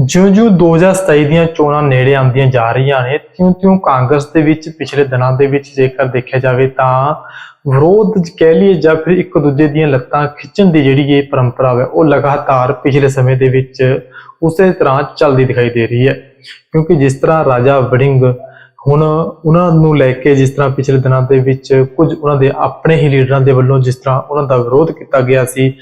ਜਿਉਂ-ਜਿਉਂ 2027 ਦੀਆਂ ਚੋਣਾਂ ਨੇੜੇ ਆਉਂਦੀਆਂ ਜਾ ਰਹੀਆਂ ਨੇ, ਤਿਉਂ-ਤਿਉਂ ਕਾਂਗਰਸ ਦੇ ਵਿੱਚ ਪਿਛਲੇ ਦਿਨਾਂ ਦੇ ਵਿੱਚ ਜੇਕਰ ਦੇਖਿਆ ਜਾਵੇ ਤਾਂ ਵਿਰੋਧ ਕਹਿ ਲਈਏ ਜਾਂ ਫਿਰ ਇੱਕ ਦੂਜੇ ਦੀਆਂ ਲੱਤਾਂ ਖਿੱਚਣ ਦੀ ਜਿਹੜੀ ਇਹ ਪਰੰਪਰਾ ਹੈ ਉਹ ਲਗਾਤਾਰ ਪਿਛਲੇ ਸਮੇਂ ਦੇ ਵਿੱਚ ਉਸੇ ਤਰ੍ਹਾਂ ਚੱਲਦੀ ਦਿਖਾਈ ਦੇ ਰਹੀ ਹੈ। ਕਿਉਂਕਿ ਜਿਸ ਤਰ੍ਹਾਂ ਰਾਜਾ ਵੜਿੰਗ ਹੁਣ ਉਹਨਾਂ ਨੂੰ ਲੈ ਕੇ ਜਿਸ ਤਰ੍ਹਾਂ ਪਿਛਲੇ ਦਿਨਾਂ ਦੇ ਵਿੱਚ ਕੁਝ ਉਹਨਾਂ ਦੇ ਆਪਣੇ ਹੀ ਲੀਡਰਾਂ ਦੇ ਵੱਲੋਂ ਜਿਸ ਤਰ੍ਹਾਂ ਉਹਨਾਂ ਦਾ ਵਿਰੋਧ ਕੀਤਾ ਗਿਆ ਸੀ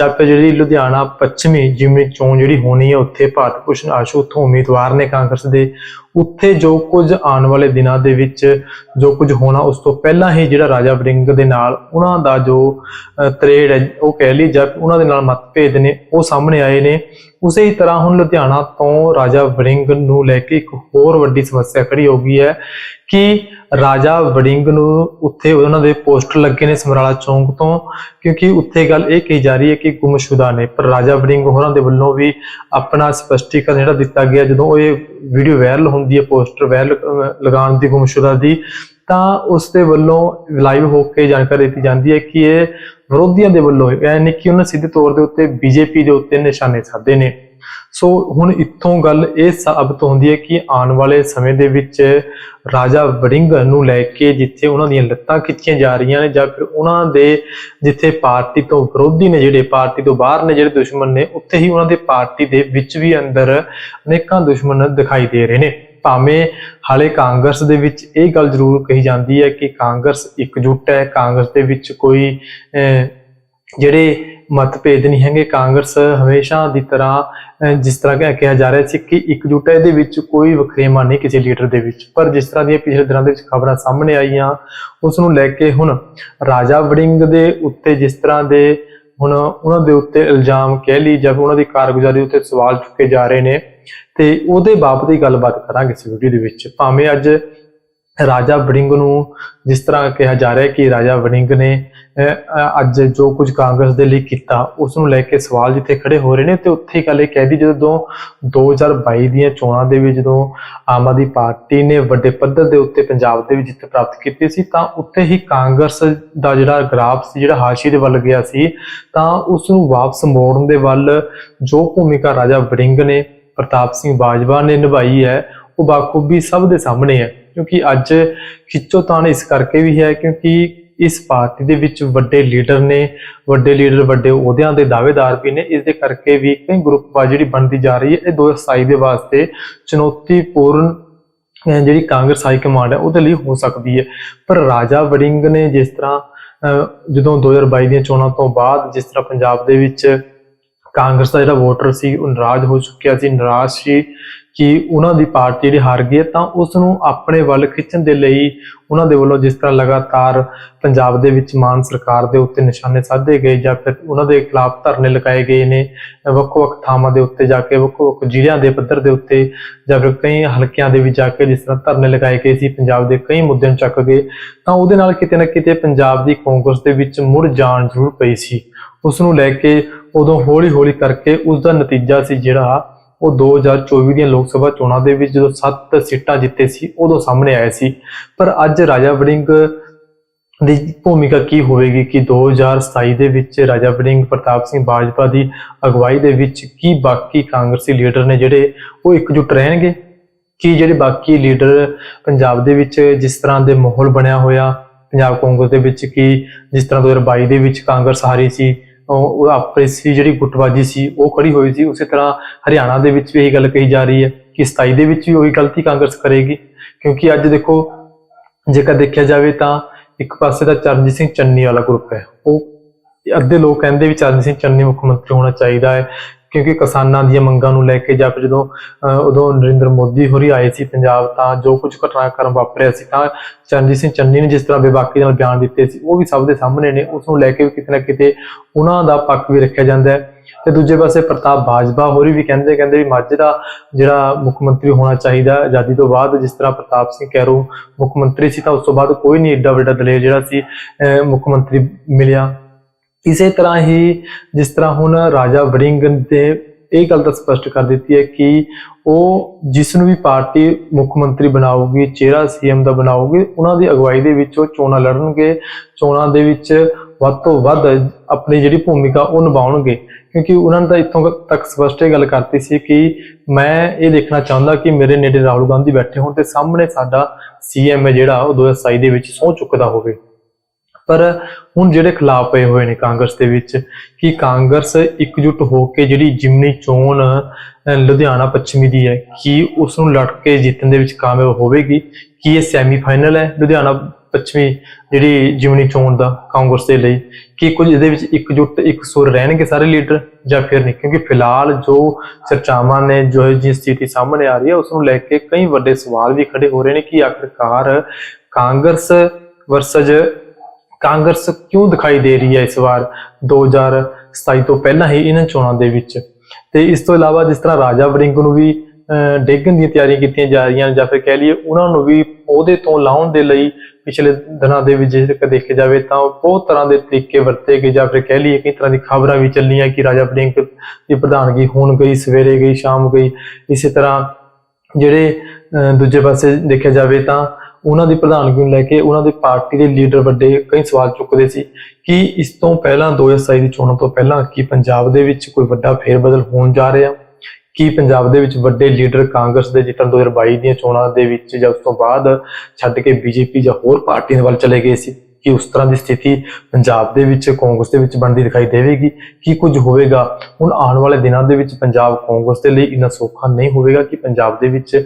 ਜਾਂ ਜਿਹੜੀ ਲੁਧਿਆਣਾ ਪੱਛਮੀ ਜਿਵੇਂ ਚੋਣ ਜਿਹੜੀ ਹੋਣੀ ਹੈ ਉੱਥੇ ਭਾਰਤ ਭੂਸ਼ਣ ਆਸ਼ੂ ਉੱਥੋਂ ਉਮੀਦਵਾਰ ਨੇ ਕਾਂਗਰਸ ਦੇ। ਉੱਥੇ ਜੋ ਕੁਝ ਆਉਣ ਵਾਲੇ ਦਿਨਾਂ ਦੇ ਵਿੱਚ ਜੋ ਕੁਝ ਹੋਣਾ ਉਸ ਤੋਂ ਪਹਿਲਾਂ ਹੀ ਜਿਹੜਾ ਰਾਜਾ ਵੜਿੰਗ ਦੇ ਨਾਲ ਉਹਨਾਂ ਦਾ ਜੋ ਅਹ, ਤਰੇੜ ਹੈ ਉਹ ਕਹਿ ਲਈ ਜਾਂ ਉਹਨਾਂ ਦੇ ਨਾਲ ਮਤਭੇਦ ਨੇ ਉਹ ਸਾਹਮਣੇ ਆਏ ਨੇ। ਉਸੇ ਹੀ ਤਰ੍ਹਾਂ ਹੁਣ ਲੁਧਿਆਣਾ ਤੋਂ ਰਾਜਾ ਵੜਿੰਗ ਨੂੰ ਲੈ ਕੇ ਇੱਕ ਹੋਰ ਵੱਡੀ ਸਮੱਸਿਆ ਖੜੀ ਹੋ ਗਈ ਹੈ ਕਿ ਰਾਜਾ ਵੜਿੰਗ ਨੂੰ ਉੱਥੇ ਉਹਨਾਂ ਦੇ ਪੋਸਟਰ ਲੱਗੇ ਨੇ ਸਮਰਾਲਾ ਚੌਂਕ ਤੋਂ, ਕਿਉਂਕਿ ਉੱਥੇ ਗੱਲ ਇਹ ਕਹੀ ਜਾ ਰਹੀ ਹੈ ਕਿ ਗੁੰਮਸ਼ੁਦਾ ਨੇ, ਪਰ ਰਾਜਾ ਵੜਿੰਗ ਹੋਰਾਂ ਦੇ ਵੱਲੋਂ ਵੀ ਆਪਣਾ ਸਪਸ਼ਟੀਕਰਨ ਜਿਹੜਾ ਦਿੱਤਾ ਗਿਆ, ਜਦੋਂ ਇਹ ਵੀਡੀਓ ਵਾਇਰਲ ਹੁੰਦੀ ਹੈ, ਪੋਸਟਰ ਵਾਇਰਲ ਲਗਾਉਣ ਦੀ ਗੁੰਮਸ਼ੁਦਾ ਦੀ ਤਾਂ ਉਸ ਦੇ ਵੱਲੋਂ ਲਾਈਵ ਹੋ ਕੇ ਜਾਣਕਾਰੀ ਦਿੱਤੀ ਜਾਂਦੀ ਹੈ ਕਿ ਇਹ ਵਿਰੋਧੀਆਂ ਦੇ ਵੱਲੋਂ, ਯਾਨੀ ਕਿ ਉਹਨਾਂ ਸਿੱਧੇ ਤੌਰ ਦੇ ਉੱਤੇ ਬੀਜੇਪੀ ਦੇ ਉੱਤੇ ਨਿਸ਼ਾਨੇ ਸਾਧੇ ਨੇ। ਸੋ ਹੁਣ ਇੱਥੋਂ ਗੱਲ ਇਹ ਸਾਬਤ ਹੁੰਦੀ ਹੈ ਕਿ ਆਉਣ ਵਾਲੇ ਸਮੇਂ ਦੇ ਵਿੱਚ ਰਾਜਾ ਵੜਿੰਗ ਨੂੰ ਲੈ ਕੇ ਜਿੱਥੇ ਉਹਨਾਂ ਦੀਆਂ ਲੱਤਾਂ ਖਿੱਚੀਆਂ ਜਾ ਰਹੀਆਂ ਨੇ ਜਾਂ ਫਿਰ ਉਹਨਾਂ ਦੇ ਜਿੱਥੇ ਪਾਰਟੀ ਤੋਂ ਵਿਰੋਧੀ ਨੇ ਜਿਹੜੇ ਪਾਰਟੀ ਤੋਂ ਬਾਹਰ ਨੇ ਜਿਹੜੇ ਦੁਸ਼ਮਣ ਨੇ, ਉੱਥੇ ਹੀ ਉਹਨਾਂ ਦੇ ਪਾਰਟੀ ਦੇ ਵਿੱਚ ਵੀ ਅੰਦਰ ਅਨੇਕਾਂ ਦੁਸ਼ਮਣ ਦਿਖਾਈ ਦੇ ਰਹੇ ਨੇ। ਭਾਵੇਂ ਹਾਲੇ ਕਾਂਗਰਸ ਦੇ ਵਿੱਚ ਇਹ ਗੱਲ ਜ਼ਰੂਰ ਕਹੀ ਜਾਂਦੀ ਹੈ ਕਿ ਕਾਂਗਰਸ ਇਕਜੁੱਟ ਹੈ ਕਾਂਗਰਸ ਦੇ ਵਿੱਚ ਕੋਈ ਅਹ, ਜਿਹੜੇ ਮਤਭੇਦ ਨਹੀਂ ਹੈਗੇ। ਕਾਂਗਰਸ ਹਮੇਸ਼ਾ ਦੀ ਤਰ੍ਹਾਂ ਜਿਸ ਤਰ੍ਹਾਂ ਕਿਹਾ ਜਾ ਰਿਹਾ ਸੀ ਕਿ ਇਕਜੁੱਟ ਹੈ ਇਹਦੇ ਵਿੱਚ ਕੋਈ ਵਖਰੇਵਾਂ ਨਹੀਂ ਕਿਸੇ ਲੀਡਰ ਦੇ ਵਿੱਚ। ਪਰ ਜਿਸ ਤਰ੍ਹਾਂ ਦੀਆਂ ਪਿਛਲੇ ਦਿਨਾਂ ਦੇ ਵਿੱਚ ਖਬਰਾਂ ਸਾਹਮਣੇ ਆਈਆਂ ਉਸ ਨੂੰ ਲੈ ਕੇ ਹੁਣ ਰਾਜਾ ਵੜਿੰਗ ਦੇ ਉੱਤੇ ਜਿਸ ਤਰ੍ਹਾਂ ਦੇ ਹੁਣ ਉਹਨਾਂ ਦੇ ਉੱਤੇ ਇਲਜ਼ਾਮ ਕਹਿ ਲਈ ਜਾਂ ਉਹਨਾਂ ਦੀ ਕਾਰਗੁਜ਼ਾਰੀ ਉੱਤੇ ਸਵਾਲ ਚੁੱਕੇ ਜਾ ਰਹੇ ਨੇ ਤੇ ਉਹਦੇ ਬਾਬਤ ਹੀ ਗੱਲਬਾਤ ਕਰਾਂਗੇ ਇਸ ਵੀਡੀਓ ਦੇ ਵਿੱਚ। ਭਾਵੇਂ ਅੱਜ ਰਾਜਾ ਵੜਿੰਗ ਨੂੰ ਜਿਸ ਤਰ੍ਹਾਂ ਕਿਹਾ ਜਾ ਰਿਹਾ ਹੈ ਕਿ ਰਾਜਾ ਵੜਿੰਗ ਨੇ ਅੱਜ ਜੋ ਕੁਝ ਕਾਂਗਰਸ ਦੇ ਲਈ ਕੀਤਾ ਉਸ ਨੂੰ ਲੈ ਕੇ ਸਵਾਲ ਜਿੱਥੇ ਖੜੇ ਹੋ ਰਹੇ ਨੇ ਤੇ ਉੱਥੇ ਗੱਲ ਇਹ ਕਹਿਦੀ ਜਦੋਂ 2022 ਦੀਆਂ ਚੋਣਾਂ ਦੇ ਵਿੱਚ ਜਦੋਂ ਆਮ ਆਦਮੀ ਪਾਰਟੀ ਨੇ ਵੱਡੇ ਪੱਧਰ ਦੇ ਉੱਤੇ ਪੰਜਾਬ ਦੇ ਵਿੱਚ ਜਿੱਤ ਪ੍ਰਾਪਤ ਕੀਤੀ ਸੀ, ਤਾਂ ਉੱਥੇ ਹੀ ਕਾਂਗਰਸ ਦਾ ਜਿਹੜਾ ਗ੍ਰਾਫ ਸੀ, ਜਿਹੜਾ ਹਾਸ਼ੀ ਦੇ ਵੱਲ ਗਿਆ ਸੀ, ਤਾਂ ਉਸ ਨੂੰ ਵਾਪਸ ਮੋੜਨ ਦੇ ਵੱਲ ਜੋ ਭੂਮਿਕਾ ਰਾਜਾ ਵੜਿੰਗ ਨੇ ਪ੍ਰਤਾਪ ਸਿੰਘ ਬਾਜਵਾ ਨੇ ਨਿਭਾਈ ਹੈ, ਉਹ ਬਾਖੂਬੀ ਸਭ ਦੇ ਸਾਹਮਣੇ ਹੈ, ਕਿਉਂਕਿ ਅੱਜ ਖਿੱਚੋਤਾਣ ਇਸ ਕਰਕੇ ਵੀ ਹੈ ਕਿਉਂਕਿ ਇਸ ਪਾਰਟੀ ਦੇ ਵਿੱਚ ਵੱਡੇ ਲੀਡਰ ਨੇ, ਵੱਡੇ ਲੀਡਰ ਵੱਡੇ ਅਹੁਦਿਆਂ ਦੇ ਦਾਅਵੇਦਾਰ ਵੀ ਨੇ, ਇਸ ਦੇ ਕਰਕੇ ਵੀ ਕਈ ਗਰੁੱਪਵਾਦ ਜਿਹੜੀ ਬਣਦੀ ਜਾ ਰਹੀ ਹੈ, ਇਹ 2027 ਦੇ ਵਾਸਤੇ ਚੁਣੌਤੀਪੂਰਨ ਜਿਹੜੀ ਕਾਂਗਰਸ ਹਾਈ ਕਮਾਂਡ ਹੈ, ਉਹਦੇ ਲਈ ਹੋ ਸਕਦੀ ਹੈ। ਪਰ ਰਾਜਾ ਵੜਿੰਗ ਨੇ ਜਿਸ ਤਰ੍ਹਾਂ, ਅਹ ਜਦੋਂ 2022 ਦੀਆਂ ਚੋਣਾਂ ਤੋਂ ਬਾਅਦ ਜਿਸ ਤਰ੍ਹਾਂ ਪੰਜਾਬ ਦੇ ਵਿੱਚ ਕਾਂਗਰਸ ਦਾ ਜਿਹੜਾ ਵੋਟਰ ਸੀ, ਉਹ ਨਾਰਾਜ਼ ਹੋ ਚੁੱਕਿਆ ਸੀ, ਨਾਰਾਜ਼ ਸੀ ਕਿ ਉਹਨਾਂ ਦੀ ਪਾਰਟੀ ਜਿਹੜੀ ਹਾਰ ਗਈ ਹੈ, ਤਾਂ ਉਸ ਨੂੰ ਆਪਣੇ ਵੱਲ ਖਿੱਚਣ ਦੇ ਲਈ ਉਹਨਾਂ ਦੇ ਵੱਲੋਂ ਜਿਸ ਤਰ੍ਹਾਂ ਲਗਾਤਾਰ ਪੰਜਾਬ ਦੇ ਵਿੱਚ ਮਾਨ ਸਰਕਾਰ ਦੇ ਉੱਤੇ ਨਿਸ਼ਾਨੇ ਸਾਧੇ ਗਏ ਜਾਂ ਫਿਰ ਉਹਨਾਂ ਦੇ ਖਿਲਾਫ ਧਰਨੇ ਲਗਾਏ ਗਏ ਨੇ, ਵੱਖ-ਵੱਖ ਥਾਵਾਂ ਦੇ ਉੱਤੇ ਜਾ ਕੇ, ਵੱਖ-ਵੱਖ ਜ਼ਿਲ੍ਹਿਆਂ ਦੇ ਪੱਧਰ ਦੇ ਉੱਤੇ ਜਾਂ ਫਿਰ ਕਈ ਹਲਕਿਆਂ ਦੇ ਵਿੱਚ ਜਾ ਕੇ ਜਿਸ ਤਰ੍ਹਾਂ ਧਰਨੇ ਲਗਾਏ ਗਏ ਸੀ, ਪੰਜਾਬ ਦੇ ਕਈ ਮੁੱਦਿਆਂ ਨੂੰ ਚੱਕ ਗਏ, ਤਾਂ ਉਹਦੇ ਨਾਲ ਕਿਤੇ ਨਾ ਕਿਤੇ ਪੰਜਾਬ ਦੀ ਕਾਂਗਰਸ ਦੇ ਵਿੱਚ ਮੁੜ ਜਾਣ ਜ਼ਰੂਰ ਪਈ ਸੀ। ਉਸ ਨੂੰ ਲੈ ਕੇ ਉਦੋਂ ਹੌਲੀ-ਹੌਲੀ ਕਰਕੇ ਉਸ ਦਾ ਨਤੀਜਾ ਸੀ ਜਿਹੜਾ ਉਹ 2024 ਦੀਆਂ ਲੋਕ ਸਭਾ ਚੋਣਾਂ ਦੇ ਵਿੱਚ ਜਦੋਂ 7 ਸੀਟਾਂ ਜਿੱਤੇ ਸੀ, ਉਦੋਂ ਸਾਹਮਣੇ ਆਏ ਸੀ। ਪਰ ਅੱਜ ਰਾਜਾ ਵੜਿੰਗ ਦੀ ਭੂਮਿਕਾ ਕੀ ਹੋਵੇਗੀ ਕਿ 2027 ਦੇ ਵਿੱਚ ਰਾਜਾ ਵੜਿੰਗ, ਪ੍ਰਤਾਪ ਸਿੰਘ ਬਾਜਵਾ ਦੀ ਅਗਵਾਈ ਦੇ ਵਿੱਚ ਕੀ ਬਾਕੀ ਕਾਂਗਰਸੀ ਲੀਡਰ ਨੇ ਜਿਹੜੇ ਉਹ ਇਕਜੁੱਟ ਰਹਿਣਗੇ? ਕੀ ਜਿਹੜੇ ਬਾਕੀ ਲੀਡਰ ਪੰਜਾਬ ਦੇ ਵਿੱਚ ਜਿਸ ਤਰ੍ਹਾਂ ਦੇ ਮਾਹੌਲ ਬਣਿਆ ਹੋਇਆ, ਪੰਜਾਬ ਕਾਂਗਰਸ ਦੇ ਵਿੱਚ ਕੀ ਜਿਸ ਤਰ੍ਹਾਂ 2022 ਦੇ ਵਿੱਚ ਕਾਂਗਰਸ ਹਾਰੀ ਸੀ ਉਹ ਉਹ ਆਪਸੀ ਜਿਹੜੀ ਗੁੱਟਬਾਜੀ ਸੀ, ਉਹ ਖੜੀ ਹੋਈ ਸੀ। ਉਸੇ ਤਰ੍ਹਾਂ ਹਰਿਆਣਾ ਦੇ ਵਿੱਚ ਵੀ ਇਹੀ ਗੱਲ ਕਹੀ ਜਾ ਰਹੀ ਹੈ ਕਿ 27 ਦੇ ਵਿੱਚ ਵੀ ਉਹੀ ਗਲਤੀ ਕਾਂਗਰਸ ਕਰੇਗੀ। ਕਿਉਂਕਿ ਅੱਜ ਦੇਖੋ, ਜੇਕਰ ਦੇਖਿਆ ਜਾਵੇ ਤਾਂ ਇੱਕ ਪਾਸੇ ਤਾਂ ਚਰਨਜੀਤ ਸਿੰਘ ਚੰਨੀ ਵਾਲਾ ਗਰੁੱਪ ਹੈ। ਉਹ ਅੱਧੇ ਲੋਕ ਕਹਿੰਦੇ ਵੀ ਚਰਨਜੀਤ ਸਿੰਘ ਚੰਨੀ ਮੁੱਖ ਮੰਤਰੀ ਹੋਣਾ ਚਾਹੀਦਾ ਹੈ। ਕਿਉਂਕਿ ਕਿਸਾਨਾਂ ਦੀਆਂ ਮੰਗਾਂ ਨੂੰ ਲੈ ਕੇ ਜਾਂ ਫਿਰ ਜਦੋਂ ਅਹ, ਉਦੋਂ ਨਰਿੰਦਰ ਮੋਦੀ ਹੋਰੀ ਆਏ ਸੀ ਪੰਜਾਬ ਤਾਂ ਜੋ ਕੁਝ ਘਟਨਾਕ੍ਰਮ ਵਾਪਰਿਆ ਸੀ ਤਾਂ ਚਰਨਜੀਤ ਸਿੰਘ ਚੰਨੀ ਨੇ ਜਿਸ ਤਰ੍ਹਾਂ ਬੇਬਾਕੀ ਨਾਲ ਬਿਆਨ ਦਿੱਤੇ ਸੀ ਉਹ ਵੀ ਸਭ ਦੇ ਸਾਹਮਣੇ ਨੇ ਉਸ ਨੂੰ ਲੈ ਕੇ ਵੀ ਕਿਤੇ ਨਾ ਕਿਤੇ ਉਹਨਾਂ ਦਾ ਪੱਖ ਵੀ ਰੱਖਿਆ ਜਾਂਦਾ ਹੈ। ਤੇ ਦੂਜੇ ਪਾਸੇ ਪ੍ਰਤਾਪ ਬਾਜਵਾ ਹੋਰੀ ਵੀ ਕਹਿੰਦੇ ਕਹਿੰਦੇ ਵੀ ਮਾਝੇ ਦਾ ਜਿਹੜਾ ਮੁੱਖ ਮੰਤਰੀ ਹੋਣਾ ਚਾਹੀਦਾ ਆਜ਼ਾਦੀ ਤੋਂ ਬਾਅਦ ਜਿਸ ਤਰ੍ਹਾਂ ਪ੍ਰਤਾਪ ਸਿੰਘ ਕੈਰੋ ਮੁੱਖ ਮੰਤਰੀ ਸੀ ਤਾਂ ਉਸ ਤੋਂ ਬਾਅਦ ਕੋਈ ਨਹੀਂ ਏਡਾ ਵੱਡਾ ਦਲੇਰ ਜਿਹੜਾ ਸੀ ਅਹ, ਮੁੱਖ ਮੰਤਰੀ ਮਿਲਿਆ। ਇਸੇ ਤਰ੍ਹਾਂ ਹੀ ਜਿਸ ਤਰ੍ਹਾਂ ਹੁਣ ਰਾਜਾ ਵੜਿੰਗ ਦੇ ਇਹ ਗੱਲ ਤਾਂ ਸਪਸ਼ਟ ਕਰ ਦਿੱਤੀ ਹੈ ਕਿ ਉਹ ਜਿਸ ਨੂੰ ਵੀ ਪਾਰਟੀ ਮੁੱਖ ਮੰਤਰੀ ਬਣਾਊਗੀ ਚਿਹਰਾ ਸੀਐਮ ਦਾ ਬਣਾਊਗੀ, ਉਹਨਾਂ ਦੀ ਅਗਵਾਈ ਦੇ ਵਿੱਚ ਉਹ ਚੋਣਾਂ ਲੜਨਗੇ, ਚੋਣਾਂ ਦੇ ਵਿੱਚ ਵੱਧ ਤੋਂ ਵੱਧ ਆਪਣੀ ਜਿਹੜੀ ਭੂਮਿਕਾ ਉਹ ਨਿਭਾਉਣਗੇ। ਕਿਉਂਕਿ ਉਹਨਾਂ ਨੇ ਤਾਂ ਇੱਥੋਂ ਤੱਕ ਸਪਸ਼ਟ ਇਹ ਗੱਲ ਕਰਤੀ ਸੀ ਕਿ ਮੈਂ ਇਹ ਦੇਖਣਾ ਚਾਹੁੰਦਾ ਕਿ ਮੇਰੇ ਨੇੜੇ ਰਾਹੁਲ ਗਾਂਧੀ ਬੈਠੇ ਹੋਣ ਤੇ ਸਾਹਮਣੇ ਸਾਡਾ ਸੀਐਮ ਹੈ ਜਿਹੜਾ ਉਹ 2027 ਦੇ ਵਿੱਚ ਸਹੁੰ ਚੁੱਕਦਾ ਹੋਵੇ। ਪਰ ਹੁਣ ਜਿਹੜੇ ਖਿਲਾਫ ਪਏ ਹੋਏ ਨੇ ਕਾਂਗਰਸ ਦੇ ਵਿੱਚ, ਕਿ ਕਾਂਗਰਸ ਇਕਜੁੱਟ ਹੋ ਕੇ ਜਿਹੜੀ ਜਿਮਨੀ ਚੋਣ ਲੁਧਿਆਣਾ ਪੱਛਮੀ ਦੀ ਹੈ, ਕਿ ਉਸ ਨੂੰ ਲੜ ਕੇ ਜਿੱਤਣ ਦੇ ਵਿੱਚ ਕਾਮਯਾਬ ਹੋਵੇਗੀ? ਕਿ ਇਹ ਸੈਮੀਫਾਈਨਲ ਹੈ ਲੁਧਿਆਣਾ ਪੱਛਮੀ ਜਿਹੜੀ ਜਿਮਨੀ ਚੋਣ ਦਾ ਕਾਂਗਰਸ ਦੇ ਲਈ? ਕਿ ਕੁਝ ਇਹਦੇ ਵਿੱਚ ਇਕਜੁੱਟ, ਇੱਕ ਸੁਰ ਰਹਿਣਗੇ ਸਾਰੇ ਲੀਡਰ? ਜਾਂ ਫਿਰ ਨਹੀਂ? ਕਿਉਂਕਿ ਫਿਲਹਾਲ ਜੋ ਚਰਚਾਵਾਂ ਨੇ, ਜੋ ਜੀ ਸਥਿਤੀ ਸਾਹਮਣੇ ਆ ਰਹੀ ਹੈ ਉਸ ਨੂੰ ਲੈ ਕੇ ਕਈ ਵੱਡੇ ਸਵਾਲ ਵੀ ਖੜੇ ਹੋ ਰਹੇ ਨੇ ਕਿ ਆਖਿਰਕਾਰ ਕਾਂਗਰਸ ਵਰਸਜ ਕਾਂਗਰਸ ਕਿਉਂ ਦਿਖਾਈ ਦੇ ਰਹੀ ਹੈ ਇਸ ਵਾਰ 2027 ਤੋਂ ਪਹਿਲਾਂ ਹੀ ਇਹਨਾਂ ਚੋਣਾਂ ਦੇ ਵਿੱਚ? ਤੇ ਇਸ ਤੋਂ ਇਲਾਵਾ ਜਿਸ ਤਰ੍ਹਾਂ ਰਾਜਾ ਵੜਿੰਗ ਨੂੰ ਵੀ ਅਹ, ਡੇਗਣ ਦੀਆਂ ਤਿਆਰੀਆਂ ਕੀਤੀਆਂ ਜਾ ਰਹੀਆਂ ਜਾਂ ਫਿਰ ਕਹਿ ਲਈਏ ਉਹਨਾਂ ਨੂੰ ਵੀ ਉਹਦੇ ਤੋਂ ਲਾਉਣ ਦੇ ਲਈ ਪਿਛਲੇ ਦਿਨਾਂ ਦੇ ਵਿੱਚ ਜੇਕਰ ਦੇਖਿਆ ਜਾਵੇ ਤਾਂ ਬਹੁਤ ਤਰ੍ਹਾਂ ਦੇ ਤਰੀਕੇ ਵਰਤੇ ਗਏ ਜਾਂ ਫਿਰ ਕਹਿ ਲਈਏ ਕਈ ਤਰ੍ਹਾਂ ਦੀ ਖਬਰਾਂ ਵੀ ਚੱਲੀਆਂ ਕਿ ਰਾਜਾ ਵੜਿੰਗ ਦੀ ਪ੍ਰਧਾਨਗੀ ਹੋਣ ਗਈ ਸਵੇਰੇ ਗਈ ਸ਼ਾਮ ਗਈ। ਇਸੇ ਤਰ੍ਹਾਂ ਜਿਹੜੇ ਅਹ, ਦੂਜੇ ਪਾਸੇ ਦੇਖਿਆ ਜਾਵੇ ਤਾਂ ਉਹਨਾਂ ਦੀ ਪ੍ਰਧਾਨਗੀ ਨੂੰ ਲੈ ਕੇ ਉਹਨਾਂ ਦੇ ਪਾਰਟੀ ਦੇ ਲੀਡਰ ਵੱਡੇ ਕਈ ਸਵਾਲ ਚੁੱਕਦੇ ਸੀ ਕਿ ਇਸ ਤੋਂ ਪਹਿਲਾਂ 2027 ਦੀ ਚੋਣਾਂ ਤੋਂ ਪਹਿਲਾਂ ਕੀ ਪੰਜਾਬ ਦੇ ਵਿੱਚ ਕੋਈ ਵੱਡਾ ਫੇਰਬਦਲ ਹੋਣ ਜਾ ਰਿਹਾ? ਕੀ ਪੰਜਾਬ ਦੇ ਵਿੱਚ ਵੱਡੇ ਲੀਡਰ ਕਾਂਗਰਸ ਦੇ ਜਿੱਦਾਂ 2022 ਦੀਆਂ ਚੋਣਾਂ ਦੇ ਵਿੱਚ ਜਾਂ ਉਸ ਤੋਂ ਬਾਅਦ ਛੱਡ ਕੇ ਬੀਜੇਪੀ ਜਾਂ ਹੋਰ ਪਾਰਟੀਆਂ ਵੱਲ ਚਲੇ ਗਏ ਸੀ? ਕਿ ਉਸ ਤਰ੍ਹਾਂ ਦੀ ਸਥਿਤੀ ਪੰਜਾਬ ਦੇ ਵਿੱਚ ਕਾਂਗਰਸ ਦੇ ਵਿੱਚ ਬਣਦੀ ਦਿਖਾਈ ਦੇਵੇਗੀ? ਕੀ ਕੁਝ ਹੋਵੇਗਾ? ਹੁਣ ਆਉਣ ਵਾਲੇ ਦਿਨਾਂ ਦੇ ਵਿੱਚ ਪੰਜਾਬ ਕਾਂਗਰਸ ਦੇ ਲਈ ਇੰਨਾ ਸੌਖਾ ਨਹੀਂ ਹੋਵੇਗਾ ਕਿ ਪੰਜਾਬ ਦੇ ਵਿੱਚ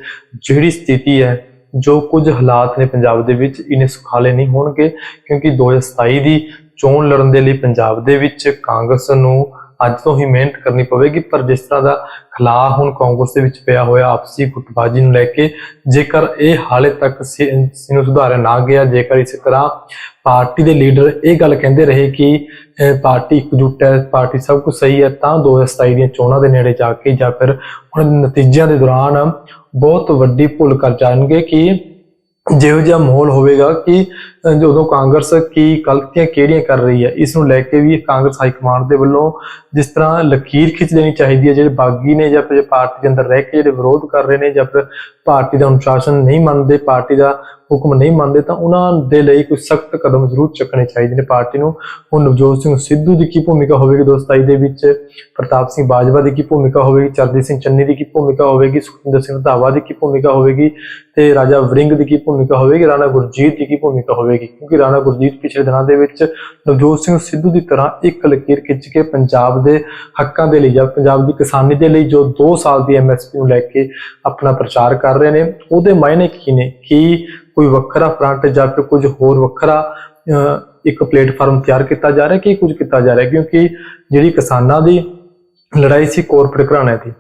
ਜਿਹੜੀ ਸਥਿਤੀ ਹੈ ਜੋ ਕੁਝ ਹਾਲਾਤ ਨੇ ਪੰਜਾਬ ਦੇ ਵਿੱਚ ਇਹਨੇ ਸੁਖਾਲੇ ਨਹੀਂ ਹੋਣਗੇ, ਕਿਉਂਕਿ 2027 ਦੀ ਚੋਣ ਲੜਨ ਦੇ ਲਈ ਪੰਜਾਬ ਦੇ ਵਿੱਚ ਕਾਂਗਰਸ ਨੂੰ ਅੱਜ ਤੋਂ ਹੀ ਮਿਹਨਤ ਕਰਨੀ ਪਵੇਗੀ, ਪਰ ਜਿਸ ਤਰ੍ਹਾਂ ਦਾ ਖਲਾ ਹੁਣ ਕਾਂਗਰਸ ਦੇ ਵਿੱਚ ਪਿਆ ਹੋਇਆ ਆਪਸੀ ਗੁੱਟਬਾਜ਼ੀ ਨੂੰ ਲੈ ਕੇ, ਜੇਕਰ ਇਹ ਹਾਲੇ ਤੱਕ ਨੂੰ ਸੁਧਾਰਿਆ ਨਾ ਗਿਆ, ਜੇਕਰ ਇਸ ਤਰ੍ਹਾਂ ਪਾਰਟੀ ਦੇ ਲੀਡਰ ਇਹ ਗੱਲ ਕਹਿੰਦੇ ਰਹੇ ਕਿ ਪਾਰਟੀ ਇਕਜੁੱਟ ਹੈ, ਪਾਰਟੀ ਸਭ ਕੁਝ ਸਹੀ ਹੈ, ਤਾਂ 2027 ਦੀਆਂ ਚੋਣਾਂ ਦੇ ਨੇੜੇ ਜਾ ਕੇ ਜਾਂ ਫਿਰ ਉਹਨਾਂ ਦੇ ਨਤੀਜਿਆਂ ਦੇ ਦੌਰਾਨ ਬਹੁਤ ਵੱਡੀ ਭੁੱਲ ਕਰ ਜਾਣਗੇ ਕਿ ਜਿਹੋ ਜਿਹਾ ਮਾਹੌਲ ਹੋਵੇਗਾ ਕਿ ਜਦੋਂ ਕਾਂਗਰਸ ਕੀ ਗਲਤੀਆਂ ਕਿਹੜੀਆਂ ਕਰ ਰਹੀ ਹੈ, ਇਸ ਨੂੰ ਲੈ ਕੇ ਵੀ ਕਾਂਗਰਸ ਹਾਈ ਕਮਾਂਡ ਦੇ ਵੱਲੋਂ ਜਿਸ ਤਰ੍ਹਾਂ ਲਕੀਰ ਖਿੱਚ ਦੇਣੀ ਚਾਹੀਦੀ ਹੈ, ਜਿਹੜੇ ਬਾਗੀ ਨੇ ਜਾਂ ਫਿਰ ਪਾਰਟੀ ਦੇ ਅੰਦਰ ਰਹਿ ਕੇ ਜਿਹੜੇ ਵਿਰੋਧ ਕਰ ਰਹੇ ਨੇ ਜਾਂ ਫਿਰ ਪਾਰਟੀ ਦਾ ਅਨੁਸ਼ਾਸਨ ਨਹੀਂ ਮੰਨਦੇ, ਪਾਰਟੀ ਦਾ ਹੁਕਮ ਨਹੀਂ ਮੰਨਦੇ, ਤਾਂ ਉਹਨਾਂ ਦੇ ਲਈ ਕੋਈ ਸਖਤ ਕਦਮ ਜ਼ਰੂਰ ਚੱਕਣੇ ਚਾਹੀਦੇ ਨੇ ਪਾਰਟੀ ਨੂੰ। ਹੁਣ ਨਵਜੋਤ ਸਿੰਘ ਸਿੱਧੂ ਦੀ ਕੀ ਭੂਮਿਕਾ ਹੋਵੇਗੀ 2027 ਦੇ ਵਿੱਚ? ਪ੍ਰਤਾਪ ਸਿੰਘ ਬਾਜਵਾ ਦੀ ਕੀ ਭੂਮਿਕਾ ਹੋਵੇਗੀ? ਚਰਨਜੀਤ ਸਿੰਘ ਚੰਨੀ ਦੀ ਕੀ ਭੂਮਿਕਾ ਹੋਵੇਗੀ? ਸੁਖਿੰਦਰ ਸਿੰਘ ਰੰਧਾਵਾ ਦੀ ਕੀ ਭੂਮਿਕਾ ਹੋਵੇਗੀ? ਤੇ ਰਾਜਾ ਵਰਿੰਗ ਦੀ ਕੀ ਭੂਮਿਕਾ ਹੋਵੇਗੀ? ਰਾਣਾ ਗੁਰਜੀਤ ਦੀ ਕੀ ਭੂਮਿਕਾ ਹੋਵੇਗੀ? ਕਿਉਂਕਿ ਰਾਣਾ ਗੁਰਜੀਤ ਪਿਛਲੇ ਦਿਨਾਂ ਦੇ ਵਿੱਚ ਨਵਜੋਤ ਸਿੰਘ ਸਿੱਧੂ ਦੀ ਤਰ੍ਹਾਂ ਇੱਕ ਲਕੀਰ ਖਿੱਚ ਕੇ ਪੰਜਾਬ ਦੇ ਹੱਕਾਂ ਦੇ ਲਈ ਜਾਂ ਪੰਜਾਬ ਦੀ ਕਿਸਾਨੀ ਦੇ ਲਈ ਜੋ 2 ਸਾਲ ਦੀ ਐਮਐਸਪੀ ਨੂੰ ਲੈ ਕੇ ਆਪਣਾ ਪ੍ਰਚਾਰ ਕਰ ਰਹੇ ਨੇ, ਉਹਦੇ ਮਾਇਨੇ ਕੀ ਨੇ? ਕਿ ਕੋਈ ਵੱਖਰਾ ਫਰੰਟ ਜਾਂ ਫਿਰ ਕੁਝ ਹੋਰ ਵੱਖਰਾ ਇੱਕ ਪਲੇਟਫਾਰਮ ਤਿਆਰ ਕੀਤਾ ਜਾ ਰਿਹਾ ਕਿ ਕੁਝ ਕੀਤਾ ਜਾ ਰਿਹਾ? ਕਿਉਂਕਿ ਜਿਹੜੀ ਕਿਸਾਨਾਂ ਦੀ ਲੜਾਈ ਸੀ ਕਾਰਪੋਰੇਟ ਘਰਾਣਿਆਂ ਦੀ।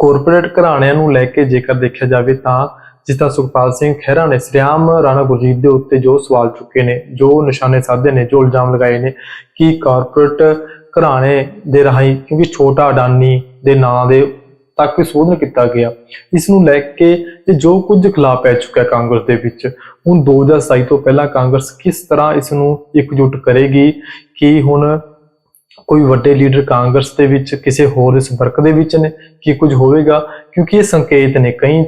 ਕਾਰਪੋਰੇਟ ਘਰਾਣਿਆਂ ਨੂੰ ਲੈ ਕੇ ਜੇਕਰ ਦੇਖਿਆ ਜਾਵੇ ਤਾਂ ਜਿਸ ਤਰ੍ਹਾਂ ਸੁਖਪਾਲ ਸਿੰਘ ਖਹਿਰਾ ਨੇ ਸ੍ਰੀਆਮ ਰਾਣਾ ਗੁਰਜੀਤ ਦੇ ਉੱਤੇ ਜੋ ਸਵਾਲ ਚੁੱਕੇ ਨੇ, ਜੋ ਨਿਸ਼ਾਨੇ ਸਾਧੇ ਨੇ, ਜੋ ਇਲਜ਼ਾਮ ਲਗਾਏ ਨੇ ਕਿ ਕਾਰਪੋਰੇਟ ਘਰਾਣੇ ਦੇ ਰਾਹੀਂ, ਕਿਉਂਕਿ ਛੋਟਾ ਅਡਾਨੀ ਦੇ ਨਾਂ ਦੇ ਤੱਕ ਵੀ ਸੋਧਨ ਕੀਤਾ ਗਿਆ ਇਸ ਨੂੰ ਲੈ ਕੇ ਇਹ ਜੋ ਕੁਝ ਖਿਲਾਫ ਪੈ ਚੁੱਕਾ ਕਾਂਗਰਸ ਦੇ ਵਿੱਚ, ਹੁਣ 2027 ਤੋਂ ਪਹਿਲਾਂ ਕਾਂਗਰਸ ਕਿਸ ਤਰ੍ਹਾਂ ਇਸ ਨੂੰ ਇਕਜੁੱਟ ਕਰੇਗੀ ਕਿ ਹੁਣ ਕੋਈ ਵੱਡੇ ਲੀਡਰ ਕਾਂਗਰਸ ਦੇ ਵਿੱਚ, ਕਿਸੇ ਹੋਰ ਇਸ ਵਰਕ ਦੇ ਵਿੱਚ ਨੇ, ਕੀ ਕੁਝ ਹੋਵੇਗਾ, ਕਿਉਂਕਿ ਇਹ ਸੰਕੇਤ ਨੇ, ਕਈ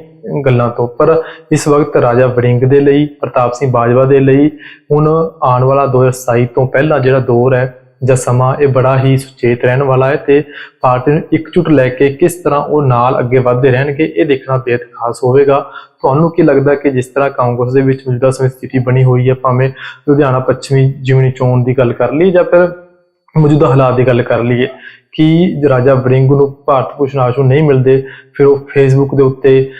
ਗੱਲਾਂ ਤੋਂ। ਪਰ ਇਸ ਵਕਤ ਰਾਜਾ ਵੜਿੰਗ ਦੇ ਲਈ, ਪ੍ਰਤਾਪ ਸਿੰਘ ਬਾਜਵਾ ਦੇ ਲਈ, ਹੁਣ ਆਉਣ ਵਾਲਾ 2027 ਤੋਂ ਪਹਿਲਾਂ ਜਿਹੜਾ ਦੌਰ ਹੈ ਜਾਂ ਸਮਾਂ, ਇਹ ਬੜਾ ਹੀ ਸੁਚੇਤ ਰਹਿਣ ਵਾਲਾ ਹੈ ਤੇ ਪਾਰਟੀ ਨੂੰ ਇਕਜੁੱਟ ਲੈ ਕੇ ਕਿਸ ਤਰ੍ਹਾਂ ਉਹ ਨਾਲ ਅੱਗੇ ਵਧਦੇ ਰਹਿਣਗੇ, ਇਹ ਦੇਖਣਾ ਬੇਹੱਦ ਖਾਸ ਹੋਵੇਗਾ। ਤੁਹਾਨੂੰ ਕੀ ਲੱਗਦਾ ਕਿ ਜਿਸ ਤਰ੍ਹਾਂ ਕਾਂਗਰਸ ਦੇ ਵਿੱਚ ਮੌਜੂਦਾ ਸਮੇਂ ਸਥਿਤੀ ਬਣੀ ਹੋਈ ਹੈ, ਭਾਵੇਂ ਲੁਧਿਆਣਾ ਪੱਛਮੀ ਜਿਮਨੀ ਚੋਣ ਦੀ ਗੱਲ ਕਰ ਲਈ ਜਾਂ ਫਿਰ ਮੌਜੂਦਾ ਹਾਲਾਤ ਦੀ ਗੱਲ ਕਰ ਲਈਏ ਕਿ ਰਾਜਾ ਵੜਿੰਗ ਨੂੰ ਭਾਰਤ ਭੂਸ਼ਣ ਆਸ਼ੂ ਨਹੀਂ ਮਿਲਦੇ, ਫਿਰ ਉਹ ਫੇਸਬੁੱਕ ਦੇ ਉੱਤੇ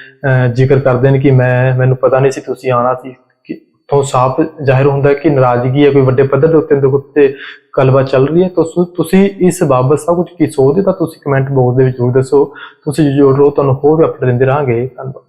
ਜ਼ਿਕਰ ਕਰਦੇ ਨੇ ਕਿ ਮੈਂ, ਮੈਨੂੰ ਪਤਾ ਨਹੀਂ ਸੀ ਤੁਸੀਂ ਆਣਾ ਸੀ, ਕਿ ਤੋਂ ਸਾਫ਼ ਜ਼ਾਹਿਰ ਹੁੰਦਾ ਕਿ ਨਾਰਾਜ਼ਗੀ ਹੈ, ਕੋਈ ਵੱਡੇ ਪੱਧਰ ਦੇ ਉੱਤੇ ਇਹਦੇ ਉੱਤੇ ਗੱਲਬਾਤ ਚੱਲ ਰਹੀ ਹੈ। ਤਾਂ ਤੁਸੀਂ ਇਸ ਬਾਬਤ ਸਭ ਕੁਝ ਕੀ ਸੋਚਦੇ ਤਾਂ ਤੁਸੀਂ ਕਮੈਂਟ ਬਾਕਸ ਦੇ ਵਿੱਚ ਜ਼ਰੂਰ ਦੱਸੋ। ਤੁਸੀਂ ਜੁੜ ਰਹੋ ਤੁਹਾਨੂੰ ਹੋਰ ਵੀ ਅਪਡੇਟ ਦਿੰਦੇ ਰਹਾਂਗੇ। ਧੰਨਵਾਦ।